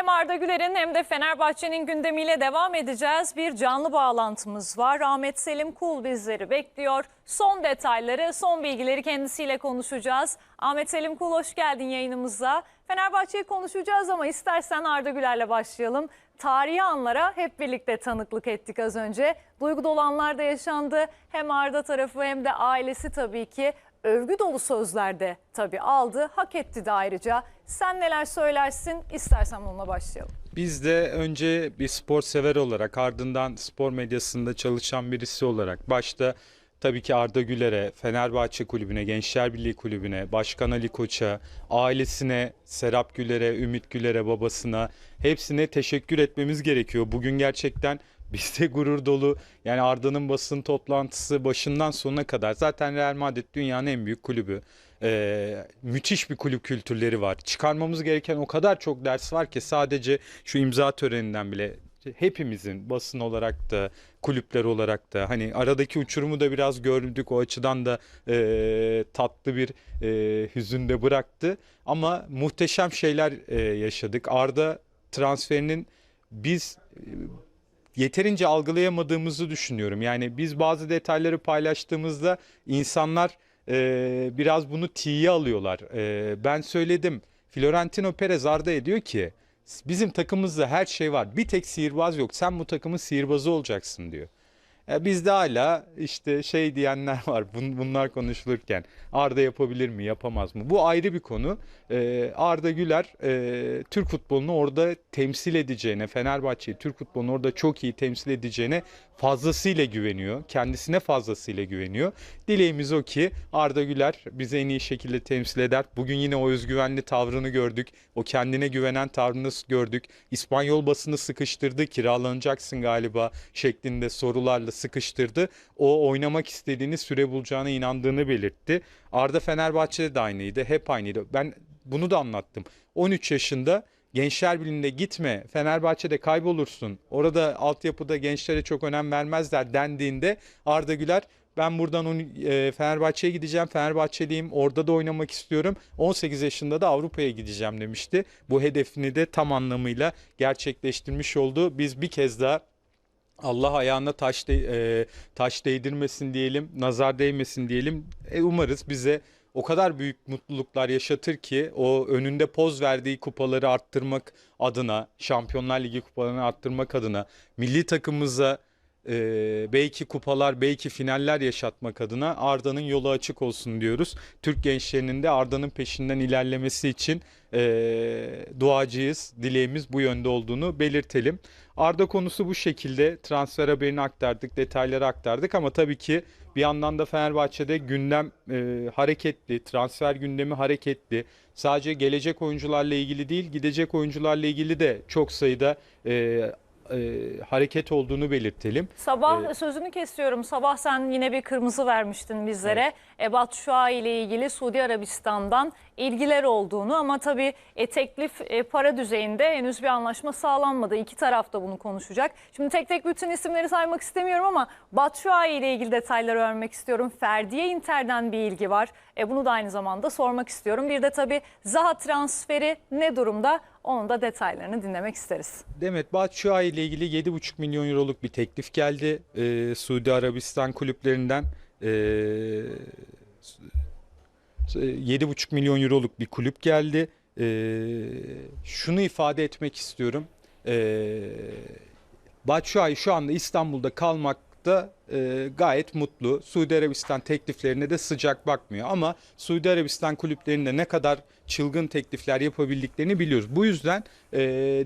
Hem Arda Güler'in hem de Fenerbahçe'nin gündemiyle devam edeceğiz. Bir canlı bağlantımız var. Ahmet Selim Kul bizleri bekliyor. Son detayları, son bilgileri kendisiyle konuşacağız. Ahmet Selim Kul hoş geldin yayınımıza. Fenerbahçe'yi konuşacağız ama istersen Arda Güler'le başlayalım. Tarihi anlara hep birlikte tanıklık ettik az önce. Duygu dolu anlar da yaşandı. Hem Arda tarafı hem de ailesi tabii ki övgü dolu sözlerde tabii aldı. Hak etti de ayrıca. Sen neler söylersin? İstersen bununla başlayalım. Biz de önce bir spor sever olarak ardından spor medyasında çalışan birisi olarak başta tabii ki Arda Güler'e, Fenerbahçe Kulübü'ne, Gençler Birliği Kulübü'ne, Başkan Ali Koç'a, ailesine, Serap Güler'e, Ümit Güler'e, babasına hepsine teşekkür etmemiz gerekiyor. Bugün gerçekten bizde gurur dolu. Yani Arda'nın basın toplantısı başından sonuna kadar zaten Real Madrid dünyanın en büyük kulübü. Ee, müthiş bir kulüp kültürleri var. Çıkarmamız gereken o kadar çok ders var ki sadece şu imza töreninden bile hepimizin basın olarak da kulüpler olarak da hani aradaki uçurumu da biraz gördük o açıdan da e, tatlı bir e, hüzünde bıraktı ama muhteşem şeyler e, yaşadık Arda transferinin biz e, yeterince algılayamadığımızı düşünüyorum yani biz bazı detayları paylaştığımızda insanlar e, biraz bunu tiye alıyorlar E, ben söyledim Florentino Perez Arda'ya diyor ki Bizim takımımızda her şey var. Bir tek sihirbaz yok. Sen bu takımın sihirbazı olacaksın diyor. E, bizde hala işte şey diyenler var bun- bunlar konuşulurken Arda yapabilir mi yapamaz mı? Bu ayrı bir konu. E, Arda Güler e, Türk futbolunu orada temsil edeceğine Fenerbahçe'yi Türk futbolunu orada çok iyi temsil edeceğine fazlasıyla güveniyor. Kendisine fazlasıyla güveniyor. Dileğimiz o ki Arda Güler bizi en iyi şekilde temsil eder. Bugün yine o özgüvenli tavrını gördük. O kendine güvenen tavrını gördük. İspanyol basını sıkıştırdı. Kiralanacaksın galiba şeklinde sorularla sıkıştırdı. O oynamak istediğini süre bulacağına inandığını belirtti. Arda Fenerbahçe'de de aynıydı. Hep aynıydı. Ben bunu da anlattım. 13 yaşında Gençler Birliği'nde gitme, Fenerbahçe'de kaybolursun. Orada altyapıda gençlere çok önem vermezler dendiğinde Arda Güler ben buradan e, Fenerbahçe'ye gideceğim. Fenerbahçeliyim. Orada da oynamak istiyorum. 18 yaşında da Avrupa'ya gideceğim demişti. Bu hedefini de tam anlamıyla gerçekleştirmiş oldu. Biz bir kez daha Allah ayağına taş de, e, taş değdirmesin diyelim, nazar değmesin diyelim. E, umarız bize o kadar büyük mutluluklar yaşatır ki o önünde poz verdiği kupaları arttırmak adına, Şampiyonlar Ligi kupalarını arttırmak adına, milli takımımıza e, belki kupalar, belki finaller yaşatmak adına Arda'nın yolu açık olsun diyoruz. Türk gençlerinin de Arda'nın peşinden ilerlemesi için e, duacıyız. Dileğimiz bu yönde olduğunu belirtelim. Arda konusu bu şekilde transfer haberini aktardık, detayları aktardık ama tabii ki bir yandan da Fenerbahçe'de gündem e, hareketli, transfer gündemi hareketli. Sadece gelecek oyuncularla ilgili değil, gidecek oyuncularla ilgili de çok sayıda e, e, hareket olduğunu belirtelim. Sabah Evet. sözünü kesiyorum. Sabah sen yine bir kırmızı vermiştin bizlere. Ebat Şua ile ilgili Suudi Arabistan'dan ilgiler olduğunu ama tabii e, teklif e, para düzeyinde henüz bir anlaşma sağlanmadı. İki taraf da bunu konuşacak. Şimdi tek tek bütün isimleri saymak istemiyorum ama Batshuayi ile ilgili detayları öğrenmek istiyorum. Ferdiye Inter'den bir ilgi var. E, bunu da aynı zamanda sormak istiyorum. Bir de tabii Zaha transferi ne durumda? Onun da detaylarını dinlemek isteriz. Demet Batshuayi ile ilgili 7,5 milyon euroluk bir teklif geldi. Ee, Suudi Arabistan kulüplerinden ee, 7,5 milyon euroluk bir kulüp geldi. Ee, şunu ifade etmek istiyorum. Ee, Batshuayi şu anda İstanbul'da kalmakta e, gayet mutlu. Suudi Arabistan tekliflerine de sıcak bakmıyor. Ama Suudi Arabistan kulüplerinde ne kadar çılgın teklifler yapabildiklerini biliyoruz. Bu yüzden e,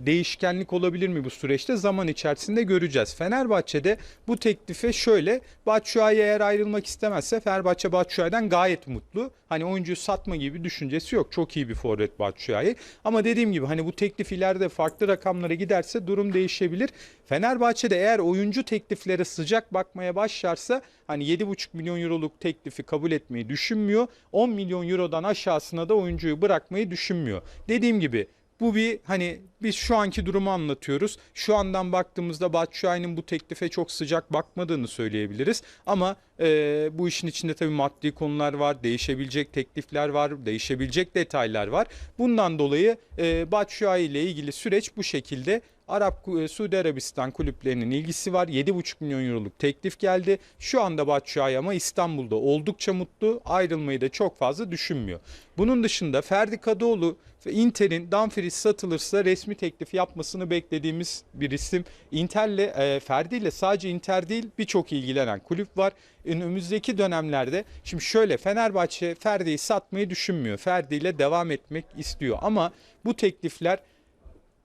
değişkenlik olabilir mi bu süreçte? Zaman içerisinde göreceğiz. Fenerbahçe'de bu teklife şöyle. Batshuayi eğer ayrılmak istemezse Fenerbahçe Batshuayi'den gayet mutlu. Hani oyuncuyu satma gibi düşüncesi yok. Çok iyi bir forvet Batshuayi. Ama dediğim gibi hani bu teklif ileride farklı rakamlara giderse durum değişebilir. Fenerbahçe'de eğer oyuncu tekliflere sıcak bakmaya başlarsa hani 7,5 milyon euroluk teklifi kabul etmeyi düşünmüyor. 10 milyon eurodan aşağısına da oyuncuyu bırakmayı düşünmüyor. Dediğim gibi bu bir hani biz şu anki durumu anlatıyoruz. Şu andan baktığımızda Batshuayi'nin bu teklife çok sıcak bakmadığını söyleyebiliriz. Ama e, bu işin içinde tabii maddi konular var, değişebilecek teklifler var, değişebilecek detaylar var. Bundan dolayı e, Batshuayi ile ilgili süreç bu şekilde. Arap e, Suudi Arabistan kulüplerinin ilgisi var. 7,5 milyon euroluk teklif geldi. Şu anda Batshuayi ama İstanbul'da oldukça mutlu. Ayrılmayı da çok fazla düşünmüyor. Bunun dışında Ferdi Kadıoğlu ve Inter'in Dumfries satılırsa resmi teklif yapmasını beklediğimiz bir isim. Inter'le e, Ferdi ile sadece Inter değil birçok ilgilenen kulüp var. Önümüzdeki dönemlerde şimdi şöyle Fenerbahçe Ferdi'yi satmayı düşünmüyor. Ferdi ile devam etmek istiyor ama bu teklifler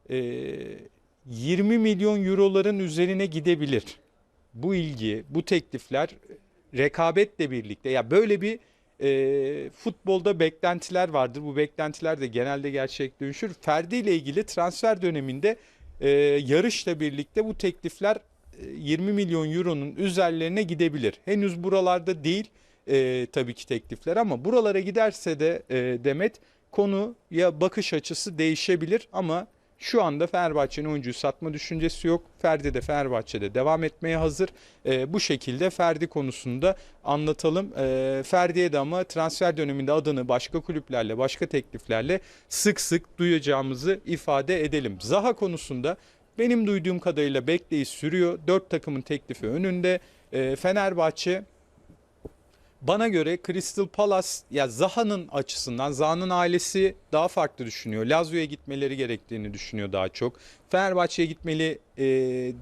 e, 20 milyon euroların üzerine gidebilir. Bu ilgi, bu teklifler rekabetle birlikte ya böyle bir e, futbolda beklentiler vardır. Bu beklentiler de genelde gerçek dönüşür. Ferdi ile ilgili transfer döneminde e, yarışla birlikte bu teklifler e, 20 milyon euronun üzerlerine gidebilir. Henüz buralarda değil e, tabii ki teklifler ama buralara giderse de e, Demet konu ya bakış açısı değişebilir ama şu anda Fenerbahçe'nin oyuncuyu satma düşüncesi yok. Ferdi de Fenerbahçe'de devam etmeye hazır. Ee, bu şekilde Ferdi konusunda anlatalım. Ee, Ferdi'ye de ama transfer döneminde adını başka kulüplerle, başka tekliflerle sık sık duyacağımızı ifade edelim. Zaha konusunda benim duyduğum kadarıyla bekleyiş sürüyor. Dört takımın teklifi önünde. Ee, Fenerbahçe bana göre Crystal Palace ya Zaha'nın açısından Zaha'nın ailesi daha farklı düşünüyor. Lazio'ya gitmeleri gerektiğini düşünüyor daha çok. Fenerbahçe'ye gitmeli e,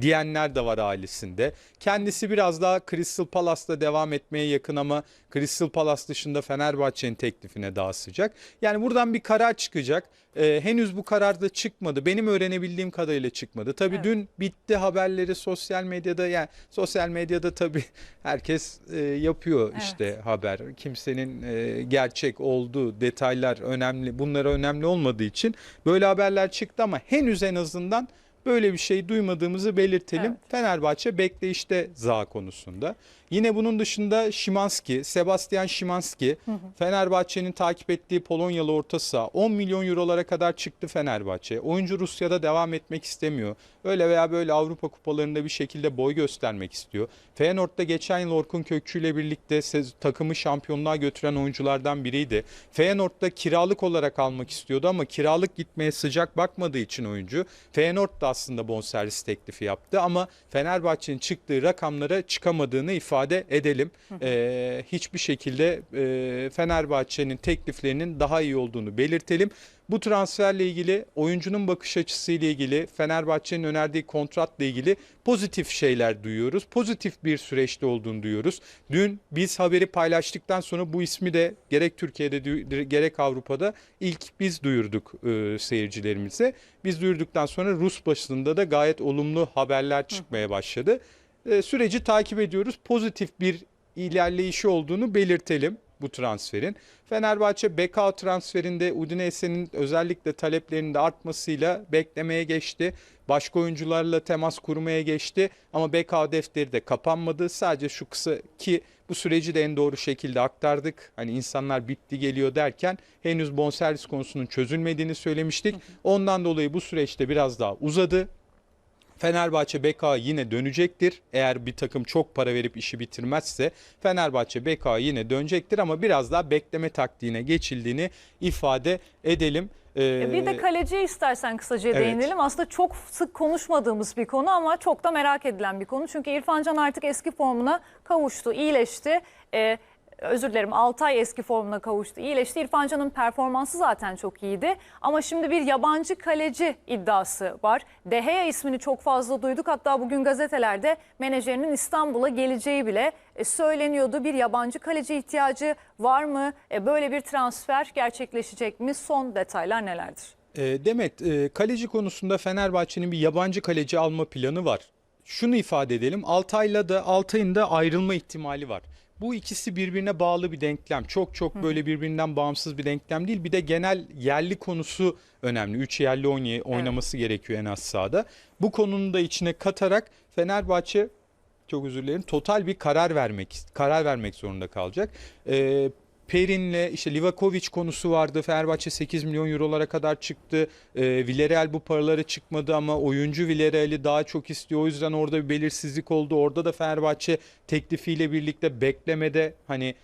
diyenler de var ailesinde. Kendisi biraz daha Crystal Palace'da devam etmeye yakın ama Crystal Palace dışında Fenerbahçe'nin teklifine daha sıcak. Yani buradan bir karar çıkacak. Ee, henüz bu karar da çıkmadı. Benim öğrenebildiğim kadarıyla çıkmadı. Tabii Evet. dün bitti haberleri sosyal medyada yani sosyal medyada tabii herkes e, yapıyor Evet. işte haber. Kimsenin e, gerçek olduğu detaylar önemli. Bunlara önemli olmadığı için böyle haberler çıktı ama henüz en azından böyle bir şey duymadığımızı belirtelim. Evet. Fenerbahçe bekleyişte Zaha konusunda. Yine bunun dışında Şimanski, Sebastian Şimanski, Fenerbahçe'nin takip ettiği Polonyalı orta saha 10 milyon eurolara kadar çıktı Fenerbahçe. Oyuncu Rusya'da devam etmek istemiyor. Öyle veya böyle Avrupa kupalarında bir şekilde boy göstermek istiyor. Feyenoord'da geçen yıl Orkun Kökçü ile birlikte takımı şampiyonluğa götüren oyunculardan biriydi. Feyenoord'da kiralık olarak almak istiyordu ama kiralık gitmeye sıcak bakmadığı için oyuncu Feyenoord da aslında bonservis teklifi yaptı ama Fenerbahçe'nin çıktığı rakamlara çıkamadığını ifade edelim. Ee, hiçbir şekilde e, Fenerbahçe'nin tekliflerinin daha iyi olduğunu belirtelim. Bu transferle ilgili oyuncunun bakış açısıyla ilgili Fenerbahçe'nin önerdiği kontratla ilgili pozitif şeyler duyuyoruz. Pozitif bir süreçte olduğunu duyuyoruz. Dün biz haberi paylaştıktan sonra bu ismi de gerek Türkiye'de gerek Avrupa'da ilk biz duyurduk e, seyircilerimize. Biz duyurduktan sonra Rus basınında da gayet olumlu haberler çıkmaya başladı. E, süreci takip ediyoruz. Pozitif bir ilerleyişi olduğunu belirtelim bu transferin. Fenerbahçe Bekao transferinde Udinese'nin özellikle taleplerinin de artmasıyla beklemeye geçti. Başka oyuncularla temas kurmaya geçti ama Bekao defteri de kapanmadı. Sadece şu kısa ki bu süreci de en doğru şekilde aktardık. Hani insanlar bitti geliyor derken henüz bonservis konusunun çözülmediğini söylemiştik. Ondan dolayı bu süreçte biraz daha uzadı. Fenerbahçe BK yine dönecektir. Eğer bir takım çok para verip işi bitirmezse Fenerbahçe BK yine dönecektir ama biraz daha bekleme taktiğine geçildiğini ifade edelim. Ee, Bir de kaleciye istersen kısaca Evet. değinelim. Aslında çok sık konuşmadığımız bir konu ama çok da merak edilen bir konu. Çünkü İrfan Can artık eski formuna kavuştu, iyileşti. Ee, özür dilerim 6 ay eski formuna kavuştu, iyileşti. İrfan Can'ın performansı zaten çok iyiydi. Ama şimdi bir yabancı kaleci iddiası var. Deheya ismini çok fazla duyduk. Hatta bugün gazetelerde menajerinin İstanbul'a geleceği bile e, söyleniyordu. Bir yabancı kaleci ihtiyacı var mı? E, Böyle bir transfer gerçekleşecek mi? Son detaylar nelerdir? E, Demet, kaleci konusunda Fenerbahçe'nin bir yabancı kaleci alma planı var. Şunu ifade edelim, Altay'la da Altay'ın da ayrılma ihtimali var. Bu ikisi birbirine bağlı bir denklem. Çok çok böyle birbirinden bağımsız bir denklem değil. Bir de genel yerli konusu önemli. Üç yerli oynay- oynaması gerekiyor en az sahada. Bu konunun da içine katarak Fenerbahçe çok özür dilerim total bir karar vermek karar vermek zorunda kalacak. Ee, Perin'le işte Livakovic konusu vardı. Fenerbahçe 8 milyon eurolara kadar çıktı. E, Villarreal bu paraları çıkmadı ama oyuncu Villarreal'i daha çok istiyor. O yüzden orada bir belirsizlik oldu. Orada da Fenerbahçe teklifiyle birlikte beklemede hani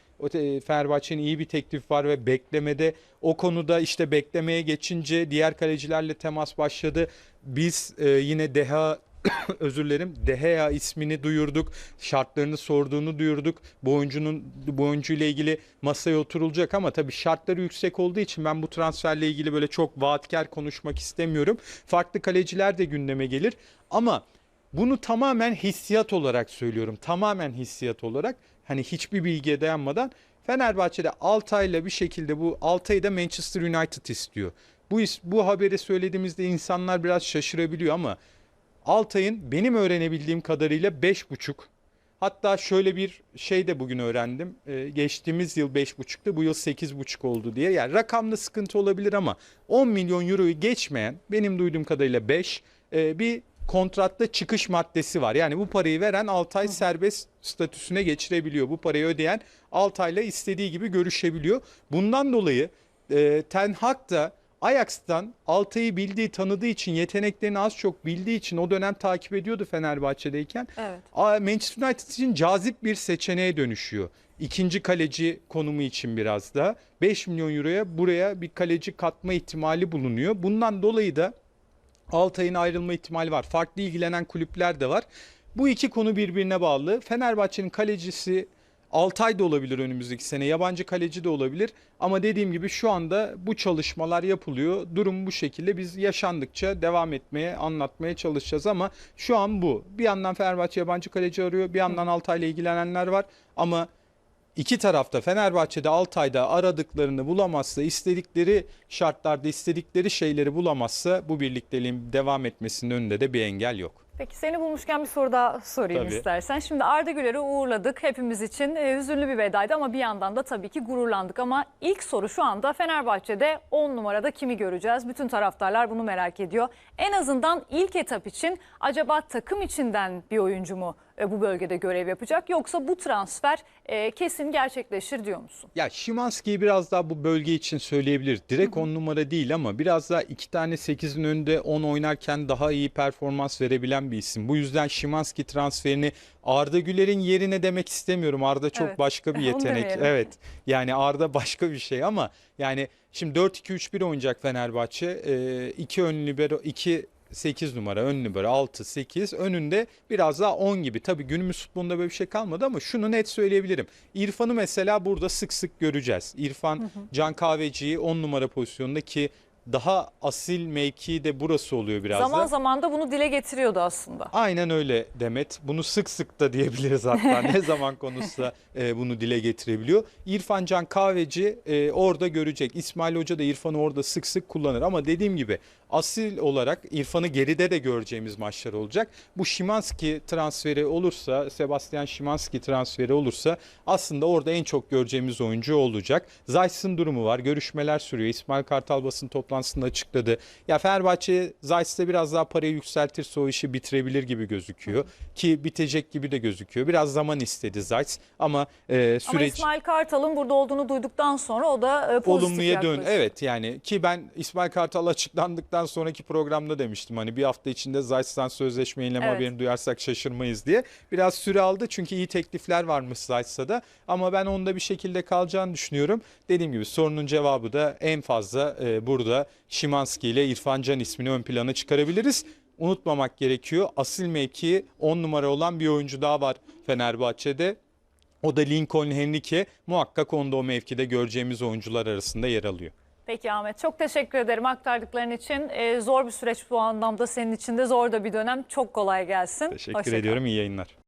Fenerbahçe'nin iyi bir teklif var ve beklemede o konuda işte beklemeye geçince diğer kalecilerle temas başladı. Biz e, yine Deha özür dilerim Deha ismini duyurduk. Şartlarını sorduğunu duyurduk. Bu oyuncunun bu oyuncuyla ilgili masaya oturulacak ama tabii şartları yüksek olduğu için ben bu transferle ilgili böyle çok vaatkar konuşmak istemiyorum. Farklı kaleciler de gündeme gelir ama bunu tamamen hissiyat olarak söylüyorum. Tamamen hissiyat olarak hani hiçbir bilgiye dayanmadan Fenerbahçe'de Altay'la bir şekilde bu Altay'ı da Manchester United istiyor. Bu bu haberi söylediğimizde insanlar biraz şaşırabiliyor ama Altay'ın benim öğrenebildiğim kadarıyla 5,5 Hatta şöyle bir şey de bugün öğrendim. Ee, geçtiğimiz yıl 5,5'tü bu yıl 8,5 oldu diye. Yani rakamda sıkıntı olabilir ama 10 milyon euroyu geçmeyen benim duyduğum kadarıyla 5 e, bir kontratta çıkış maddesi var. Yani bu parayı veren Altay serbest statüsüne geçirebiliyor. Bu parayı ödeyen Altay'la istediği gibi görüşebiliyor. Bundan dolayı e, Ten Hag da Ajax'tan Altay'ı bildiği, tanıdığı için, yeteneklerini az çok bildiği için o dönem takip ediyordu Fenerbahçe'deyken. Evet. Manchester United için cazip bir seçeneğe dönüşüyor. İkinci kaleci konumu için biraz da 5 milyon euroya buraya bir kaleci katma ihtimali bulunuyor. Bundan dolayı da Altay'ın ayrılma ihtimali var. Farklı ilgilenen kulüpler de var. Bu iki konu birbirine bağlı. Fenerbahçe'nin kalecisi Altay da olabilir önümüzdeki sene. Yabancı kaleci de olabilir. Ama dediğim gibi şu anda bu çalışmalar yapılıyor. Durum bu şekilde. Biz yaşandıkça devam etmeye, anlatmaya çalışacağız ama şu an bu. Bir yandan Fenerbahçe yabancı kaleci arıyor. Bir yandan Altay'la ilgilenenler var. Ama İki tarafta Fenerbahçe'de Altay'da aradıklarını bulamazsa, istedikleri şartlarda istedikleri şeyleri bulamazsa bu birlikteliğin devam etmesinin önünde de bir engel yok. Peki seni bulmuşken bir soru daha sorayım Tabii. istersen. Şimdi Arda Güler'i uğurladık. Hepimiz için hüzünlü bir vedaydı ama bir yandan da tabii ki gururlandık. Ama ilk soru şu anda Fenerbahçe'de 10 numarada kimi göreceğiz? Bütün taraftarlar bunu merak ediyor. En azından ilk etap için acaba takım içinden bir oyuncu mu e, bu bölgede görev yapacak? Yoksa bu transfer e, kesin gerçekleşir diyor musun? Ya Şimanski'yi biraz daha bu bölge için söyleyebilir. Direkt 10 numara değil ama biraz daha iki tane 8'in önünde 10 oynarken daha iyi performans verebilen bir isim. Bu yüzden Şimanski transferini Arda Güler'in yerine demek istemiyorum. Arda çok Evet. başka bir Onu yetenek. demeyelim. Evet. Yani Arda başka bir şey ama yani şimdi 4-2-3-1 oynayacak Fenerbahçe. Ee, iki ön libero, iki 8 numara ön libero 6 8 önünde biraz daha 10 gibi. Tabii günümüz futbolunda böyle bir şey kalmadı ama şunu net söyleyebilirim. İrfan'ı mesela burada sık sık göreceğiz. İrfan Can Kahveci'yi 10 numara pozisyonunda ki daha asil mevki de burası oluyor biraz Zaman da. zaman da bunu dile getiriyordu aslında. Aynen öyle Demet. Bunu sık sık da diyebiliriz hatta ne zaman konuşsa e, bunu dile getirebiliyor. İrfan Can Kahveci e, orada görecek. İsmail Hoca da İrfan'ı orada sık sık kullanır ama dediğim gibi asil olarak İrfan'ı geride de göreceğimiz maçlar olacak. Bu Şimanski transferi olursa, Sebastian Şimanski transferi olursa aslında orada en çok göreceğimiz oyuncu olacak. Zayt'sın durumu var. Görüşmeler sürüyor. İsmail Kartal basın toplantısında açıkladı. Ya Fenerbahçe Zayt'ste biraz daha parayı yükseltirse o işi bitirebilir gibi gözüküyor. Ki bitecek gibi de gözüküyor. Biraz zaman istedi Zayt ama e, Ama süreç İsmail Kartal'ın burada olduğunu duyduktan sonra o da e, pozitif olumluya dön. Evet yani ki ben İsmail Kartal açıklandıktan sonraki programda demiştim hani bir hafta içinde Zayt'tan sözleşme yenileme Evet. haberini duyarsak şaşırmayız diye. Biraz süre aldı çünkü iyi teklifler varmış Zayt'sa da ama ben onda bir şekilde kalacağını düşünüyorum. Dediğim gibi sorunun cevabı da en fazla e, burada Şimanski ile İrfan Can ismini ön plana çıkarabiliriz. Unutmamak gerekiyor. Asil mevki 10 numara olan bir oyuncu daha var Fenerbahçe'de. O da Lincoln Henrique muhakkak onda o mevkide göreceğimiz oyuncular arasında yer alıyor. Peki Ahmet çok teşekkür ederim aktardıkların için. Ee, zor bir süreç bu anlamda senin için de zor da bir dönem. Çok kolay gelsin. Teşekkür Hoşça kal. ediyorum. İyi yayınlar.